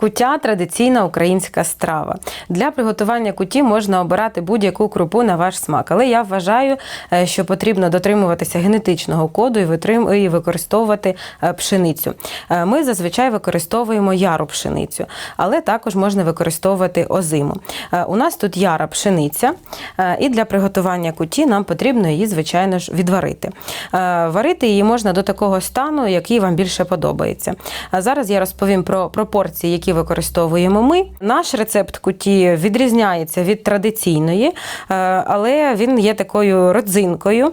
Куття традиційна українська страва. Для приготування куті можна обирати будь-яку крупу на ваш смак, але я вважаю, е, що потрібно дотримуватися генетичного коду і використовувати е, пшеницю. Е, Ми зазвичай використовуємо яру пшеницю, але також можна використовувати озиму. У нас тут яра пшениця, і для приготування куті нам потрібно її, звичайно ж, відварити. Варити її можна до такого стану, який вам більше подобається. Зараз я розповім про пропорції, які використовуємо ми. Наш рецепт куті відрізняється від традиційної, е, але він є такою родзинкою.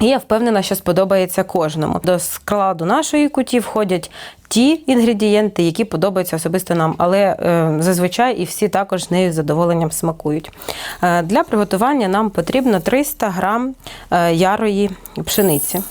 І я впевнена, що сподобається кожному. До складу нашої куті входять ті інгредієнти, які подобаються особисто нам, але е, зазвичай і всі також нею з задоволенням смакують. Е, для приготування нам потрібно 300 грам ярої пшениці.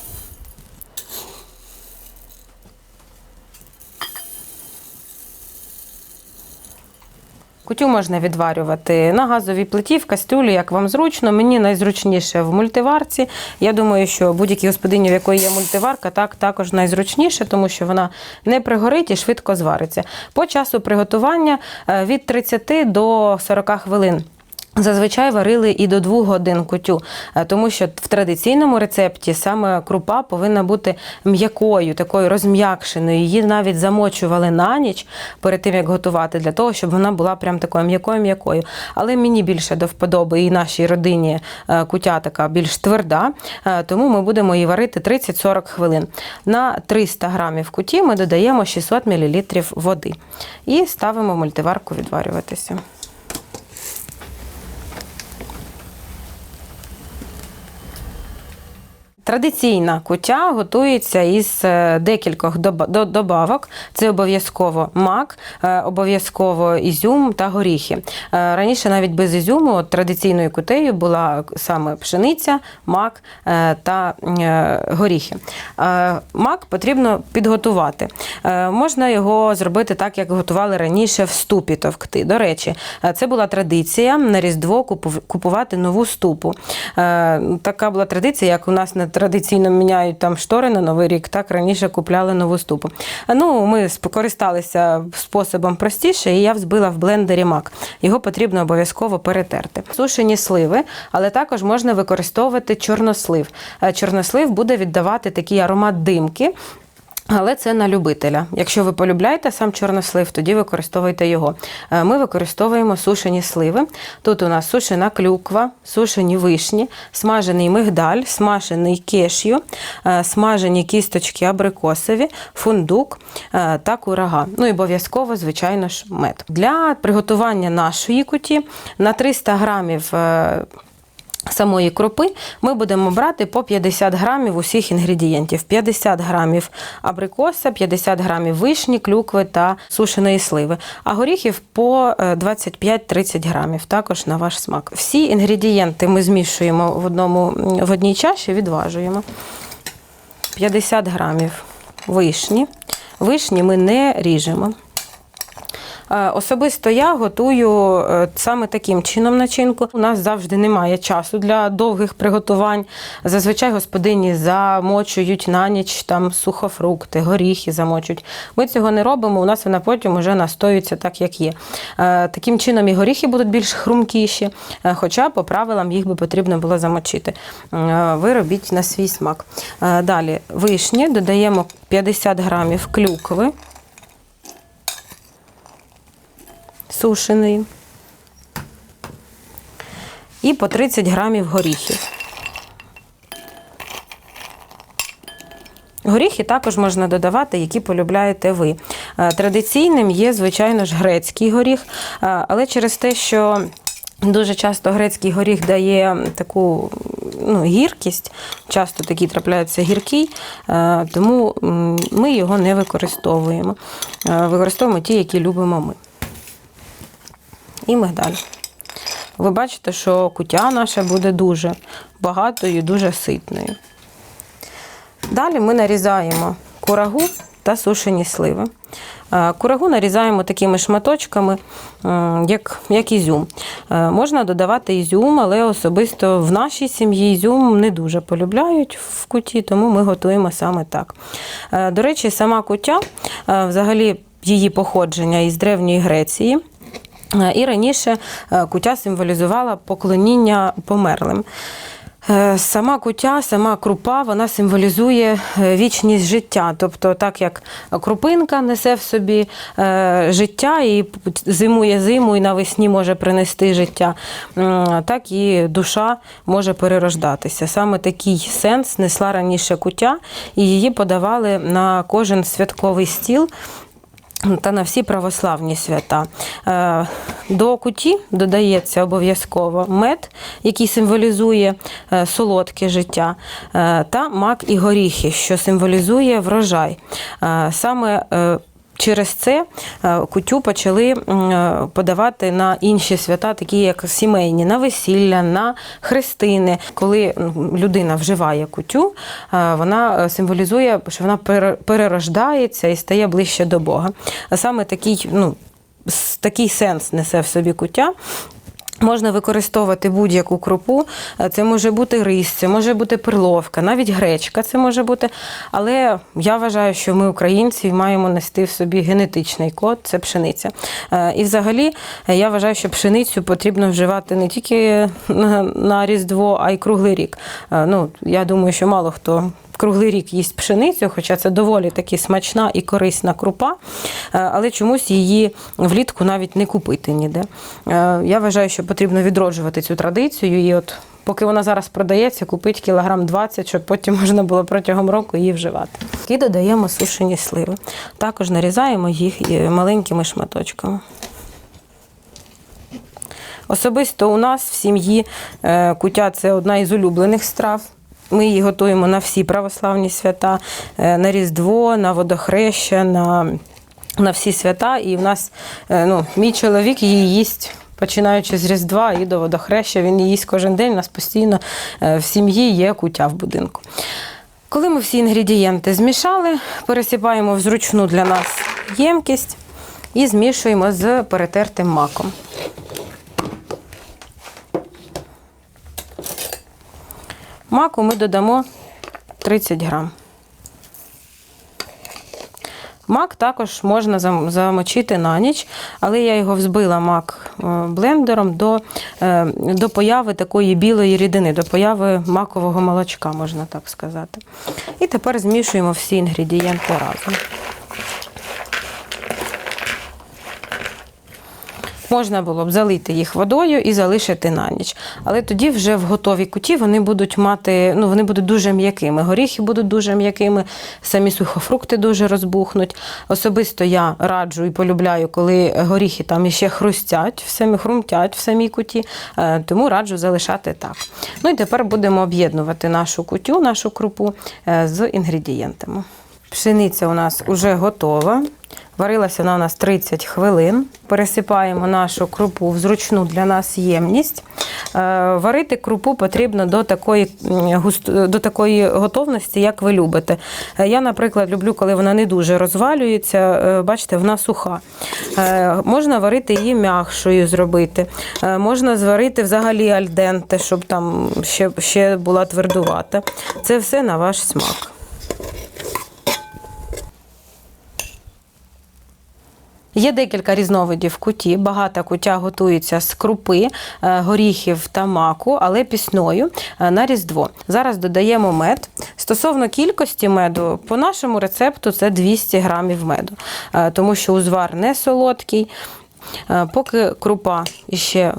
Кутю можна відварювати на газовій плиті, в кастрюлі, як вам зручно. Мені найзручніше в мультиварці. Я думаю, що будь-якій господині, в якої є мультиварка, так також найзручніше, тому що вона не пригорить і швидко звариться. По часу приготування е, від 30 до 40 хвилин. Зазвичай варили і до двох годин кутю, е, тому що в традиційному рецепті саме крупа повинна бути м'якою, такою розм'якшеною. Її навіть замочували на ніч перед тим, як готувати, для того, щоб вона була прям такою м'якою-м'якою. Але мені більше до вподоби і нашій родині е, кутя така більш тверда, е, тому ми будемо її варити 30-40 хвилин. На 300 грамів куті ми додаємо 600 мл води і ставимо мультиварку відварюватися. Традиційна кутя готується із е, декількох добавок. Це обов'язково мак, е, обов'язково ізюм та горіхи. Е, Раніше навіть без ізюму традиційною кутею була саме пшениця, мак та горіхи. Мак потрібно підготувати. Можна його зробити так, як готували раніше в ступі товкти. До речі, це була традиція на Різдво купувати нову ступу. Така була традиція, як у нас на традиційно міняють там штори на Новий рік, так раніше купляли нову ступу. Ну, ми скористалися способом простіше, і я взбила в блендері мак. Його потрібно обов'язково перетерти. Сушені сливи, але також можна використовувати чорнослив. Е, Чорнослив буде віддавати такий аромат димки. Але це на любителя. Якщо ви полюбляєте сам чорнослив, тоді використовуйте його. Е, Ми використовуємо сушені сливи. Тут у нас сушена клюква, сушені вишні, смажений мигдаль, смажений кешю, е, смажені кісточки абрикосові, фундук е, та курага. Ну і обов'язково, звичайно ж, мед. Для приготування нашої куті на 300 грамів. Е, Самої крупи ми будемо брати по 50 грамів усіх інгредієнтів: 50 грамів абрикоса, 50 грамів вишні, клюкви та сушеної сливи, а горіхів по е, 25-30 грамів, також на ваш смак. Всі інгредієнти ми змішуємо в одному в одній чаші, відважуємо. 50 грамів вишні. Вишні ми не ріжемо. Е, Особисто я готую е, саме таким чином начинку. У нас завжди немає часу для довгих приготувань. Зазвичай господині замочують на ніч там сухофрукти, горіхи замочують. Ми цього не робимо. У нас вона потім вже настоюється так, як є. Е, Таким чином і горіхи будуть більш хрумкіші, хоча по правилам їх би потрібно було замочити. Ви робіть на свій смак. Далі вишні додаємо 50 грамів клюкви. Сушений. І по 30 грамів горіхів. Горіхи також можна додавати, які полюбляєте ви. Е, Традиційним є, звичайно ж, грецький горіх, е, але через те, що Дуже часто грецький горіх дає таку ну, гіркість, часто такий трапляється гіркий, е, тому ми його не використовуємо. Використовуємо ті, які любимо ми і мигдаль. Ви бачите, що кутя наша буде дуже багатою, дуже ситною. Далі ми нарізаємо курагу та сушені сливи. Е, Курагу нарізаємо такими шматочками, як, як ізюм. Е, Можна додавати ізюм, але особисто в нашій сім'ї ізюм не дуже полюбляють в куті, тому ми готуємо саме так. Е, До речі, сама кутя взагалі її походження із Древньої Греції. Е, І раніше е, куття символізувала поклоніння померлим. Е, Сама куття, сама крупа, вона символізує вічність життя. Тобто, так як крупинка несе в собі життя і зимує зиму, і навесні може принести життя, так і душа може перерождатися. Саме такий сенс несла раніше куття, і її подавали на кожен святковий стіл та на всі православні свята. Е, До куті додається обов'язково мед, який символізує е, солодке життя, е, та мак і горіхи, що символізує врожай. Саме Через це е, кутю почали е, подавати на інші свята, такі як сімейні, на весілля, на хрестини. Коли людина вживає кутю, е, вона символізує, що вона перерождається і стає ближче до Бога. Саме такий, ну, такий сенс несе в собі куття. Можна використовувати будь-яку крупу. Е, Це може бути рис, це може бути перловка, навіть гречка це може бути. Але я вважаю, що ми, українці, маємо нести в собі генетичний код це пшениця. Е, І взагалі е, я вважаю, що пшеницю потрібно вживати не тільки на, Різдво, а й круглий рік. Ну, я думаю, що мало хто. Круглий рік їсть пшеницю, хоча це доволі таки смачна і корисна крупа, е, але чомусь її влітку навіть не купити ніде. Е, Я вважаю, що потрібно відроджувати цю традицію, і от поки вона зараз продається, купити кілограм 20, щоб потім можна було протягом року її вживати. І додаємо сушені сливи. Також нарізаємо їх е, маленькими шматочками. Особисто у нас в сім'ї кутя це одна із улюблених страв. Ми її готуємо на всі православні свята, е, на Різдво, на водохреща, на, на всі свята. І в нас е, ну, мій чоловік її їсть. Починаючи з Різдва і до водохреща, він їсть кожен день. У нас постійно е, в сім'ї є кутя в будинку. Коли ми всі інгредієнти змішали, пересипаємо в зручну для нас ємкість і змішуємо з перетертим маком. Маку ми додамо 30 грам. Мак також можна замочити на ніч, але я його взбила мак е, блендером до, е, до появи такої білої рідини, до появи макового молочка, можна так сказати. І тепер змішуємо всі інгредієнти разом. Можна було б залити їх водою і залишити на ніч. Але тоді вже в готовій куті вони будуть мати, ну вони будуть дуже м'якими. Горіхи будуть дуже м'якими, самі сухофрукти дуже розбухнуть. Особисто я раджу і полюбляю, коли горіхи там іще хрустять, в самі хрумтять в самій куті, е, тому раджу залишати так. Ну і тепер будемо об'єднувати нашу кутю, нашу крупу е, з інгредієнтами. Пшениця у нас вже готова. Варилася вона у нас 30 хвилин. Пересипаємо нашу крупу в зручну для нас ємність. Е, Варити крупу потрібно до такої, до такої готовності, як ви любите. Е, Я, наприклад, люблю, коли вона не дуже розвалюється. Е, Бачите, вона суха. Можна варити її м'якшою зробити. Можна зварити взагалі альденте, щоб там ще, ще була твердувата. Це все на ваш смак. Є декілька різновидів куті. Багата кутя готується з крупи, е, горіхів та маку, але пісною е, на різдво. Зараз додаємо мед. Стосовно кількості меду, по нашому рецепту це 200 грамів меду, е, тому що узвар не солодкий. Поки крупа ще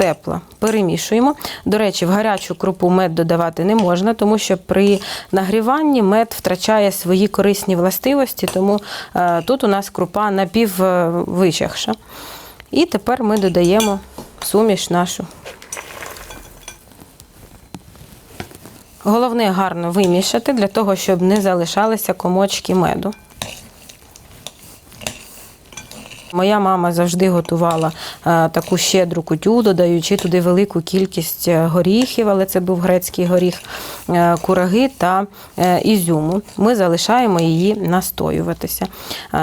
тепла, перемішуємо. До речі, в гарячу крупу мед додавати не можна, тому що при нагріванні мед втрачає свої корисні властивості, тому е, тут у нас крупа напіввичахша. І тепер ми додаємо суміш нашу. Головне гарно вимішати для того, щоб не залишалися комочки меду. Моя мама завжди готувала е, таку щедру кутю, додаючи туди велику кількість е, горіхів, але це був грецький горіх, е, кураги та ізюму. Ми залишаємо її настоюватися.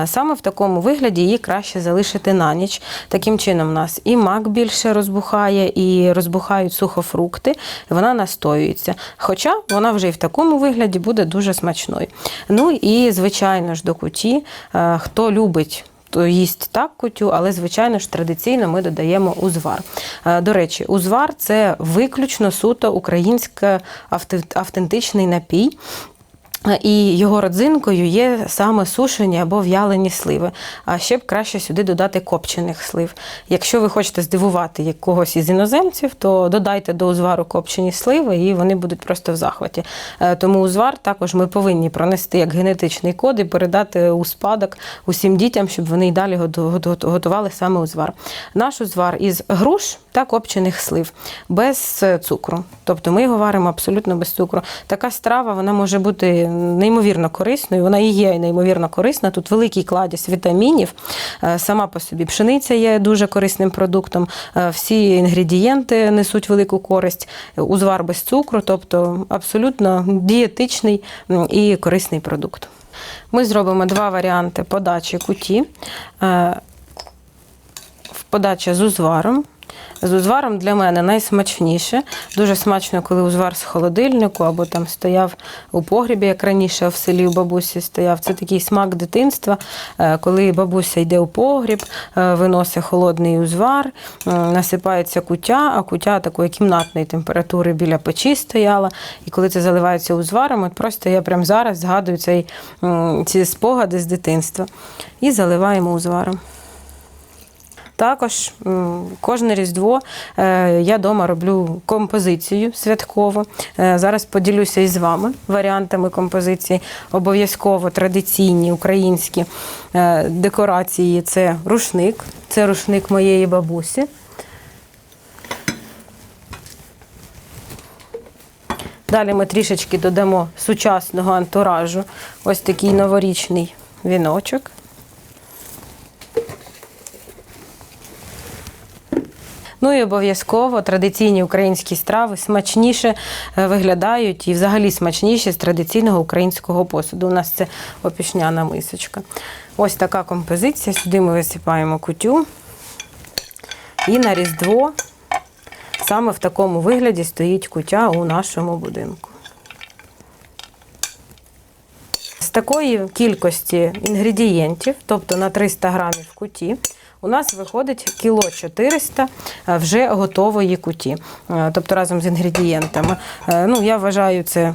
Саме в такому вигляді її краще залишити на ніч. Таким чином, у нас і мак більше розбухає, і розбухають сухофрукти, вона настоюється. Хоча вона вже і в такому вигляді буде дуже смачною. Ну і, звичайно ж, до куті, хто любить. То їсть так кутю, але звичайно ж традиційно ми додаємо узвар. Е, До речі, узвар це виключно суто український авте- автентичний напій. І його родзинкою є саме сушені або в'ялені сливи. А ще б краще сюди додати копчених слив. Якщо ви хочете здивувати якогось із іноземців, то додайте до узвару копчені сливи, і вони будуть просто в захваті. Е, Тому узвар також ми повинні пронести як генетичний код і передати у спадок усім дітям, щоб вони й далі готу- готу- готували саме узвар. Наш узвар із груш та копчених слив без е, цукру. Тобто ми його варимо абсолютно без цукру. Така страва вона може бути неймовірно корисною. Вона і є неймовірно корисна. Тут великий кладість вітамінів. Е, Сама по собі пшениця є дуже корисним продуктом. Е, Всі інгредієнти несуть велику користь. Узвар без цукру, тобто абсолютно дієтичний і корисний продукт. Ми зробимо два варіанти подачі куті. Е, подача з узваром. З узваром для мене найсмачніше. Дуже смачно, коли узвар з холодильнику або там стояв у погрібі, як раніше в селі у бабусі стояв. Це такий смак дитинства, е, коли бабуся йде у погріб, е, виносить холодний узвар, насипається кутя, а кутя такої кімнатної температури біля печі стояла. І коли це заливається узваром, от просто я прямо зараз згадую цей, ці спогади з дитинства. І заливаємо узваром. Також кожне Різдво е, я вдома роблю композицію святкову. Е, Зараз поділюся із вами варіантами композиції. Обов'язково традиційні українські е, декорації це рушник. Це рушник моєї бабусі. Далі ми трішечки додамо сучасного антуражу. Ось такий новорічний віночок. Ну і обов'язково традиційні українські страви смачніше е, виглядають і взагалі смачніші з традиційного українського посуду. У нас це опішняна мисочка. Ось така композиція. Сюди ми висипаємо кутю. І на Різдво саме в такому вигляді стоїть кутя у нашому будинку. З такої кількості інгредієнтів, тобто на 300 грамів куті, у нас виходить кіло 400 вже готової куті, Е, тобто разом з інгредієнтами. Е, Ну, я вважаю це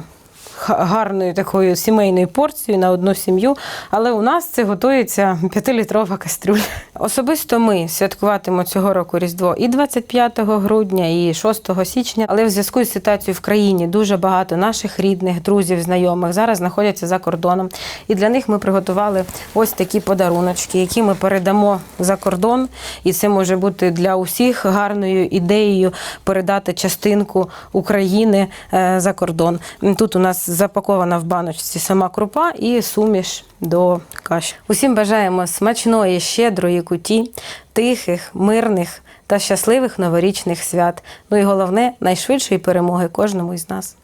гарною такою сімейною порцією на одну сім'ю, але у нас це готується 5-літрова кастрюля. Особисто ми святкуватимемо цього року Різдво і 25 грудня, і 6 січня. Але в зв'язку з ситуацією в країні дуже багато наших рідних, друзів, знайомих зараз знаходяться за кордоном. І для них ми приготували ось такі подаруночки, які ми передамо за кордон. І це може бути для усіх гарною ідеєю передати частинку України е, за кордон. Тут у нас запакована в баночці сама крупа і суміш до каші. Усім бажаємо смачної, щедрої куті, тихих, мирних та щасливих новорічних свят. Ну і головне найшвидшої перемоги кожному із нас.